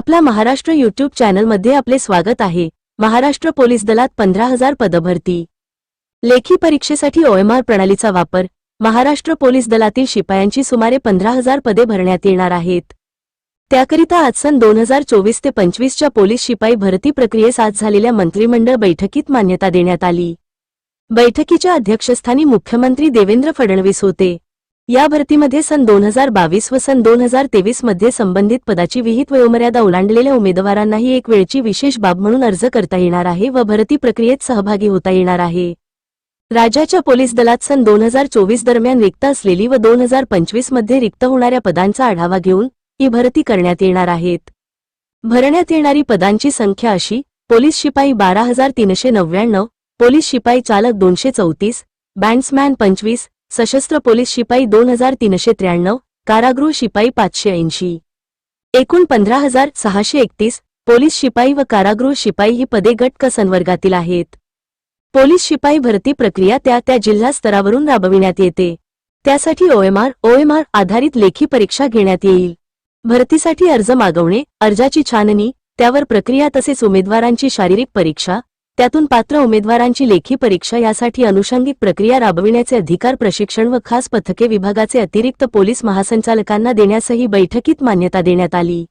आपला महाराष्ट्र युट्यूब चॅनलमध्ये आपले स्वागत आहे. महाराष्ट्र पोलीस दलात पंधरा हजार पदभरती. लेखी परीक्षेसाठी ओएमआर प्रणालीचा वापर. महाराष्ट्र पोलीस दलातील शिपायांची सुमारे पंधरा हजार पदे भरण्यात येणार आहेत. त्याकरिता आज सन दोन हजार चोवीस ते पंचवीसच्या पोलीस शिपाई भरती प्रक्रियेस आज झालेल्या मंत्रिमंडळ बैठकीत मान्यता देण्यात आली. बैठकीच्या अध्यक्षस्थानी मुख्यमंत्री देवेंद्र फडणवीस होते. या भरतीमध्ये सन दोन हजार बावीस व सन दोन हजार तेवीसमध्ये संबंधित पदाची विहित वयोमर्यादा ओलांडलेल्या उमेदवारांनाही एक वेळची विशेष बाब म्हणून अर्ज करता येणार आहे व भरती प्रक्रियेत सहभागी होता येणार आहे. राज्याच्या पोलीस दलात सन दोन हजार चोवीस दरम्यान रिक्त असलेली व दोन हजार पंचवीसमध्ये रिक्त होणाऱ्या पदांचा आढावा घेऊन ही भरती करण्यात येणार आहेत. भरण्यात येणारी पदांची संख्या अशी पोलीस शिपाई बारा हजार तीनशे नव्याण्णव पोलीस शिपाई चालक दोनशे चौतीस बँड्समॅन पंचवीस सशस्त्र पोलीस शिपाई दोन हजार तीनशे त्र्याण्णव कारागृह शिपाई पाचशे ऐंशी. एकूण पंधरा हजार सहाशे एकतीस पोलीस शिपाई व कारागृह शिपाई ही पदे गट क संवर्गातील आहेत. पोलीस शिपाई भरती प्रक्रिया त्या त्या जिल्हा स्तरावरून राबविण्यात येते. त्यासाठी ओएमआर ओएमआर आधारित लेखी परीक्षा घेण्यात येईल. भरतीसाठी अर्ज मागवणे अर्जाची छाननी त्यावर प्रक्रिया तसेच उमेदवारांची शारीरिक परीक्षा त्यातून पात्र उमेदवारांची लेखी परीक्षा यासाठी अनुषंगिक प्रक्रिया राबविण्याचे अधिकार प्रशिक्षण व खास पथके विभागाचे अतिरिक्त पोलीस महासंचालकांना देण्यासही बैठकीत मान्यता देण्यात आली.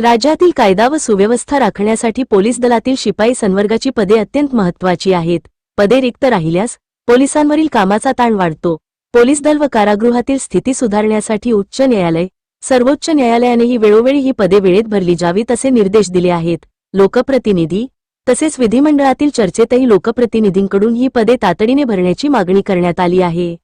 राज्यातील कायदा व सुव्यवस्था राखण्यासाठी पोलीस दलातील शिपाई संवर्गाची पदे अत्यंत महत्वाची आहेत. पदे रिक्त राहिल्यास पोलिसांवरील कामाचा ताण वाढतो. पोलीस दल व कारागृहातील स्थिती सुधारण्यासाठी उच्च न्यायालय सर्वोच्च न्यायालयानेही वेळोवेळी ही पदे वेळेत भरली जावीत असे निर्देश दिले आहेत. लोकप्रतिनिधी तसेच विधिमंडळातील चर्चेतही लोकप्रतिनिधींकडून ही पदे तातडीने भरण्याची मागणी करण्यात आली आहे.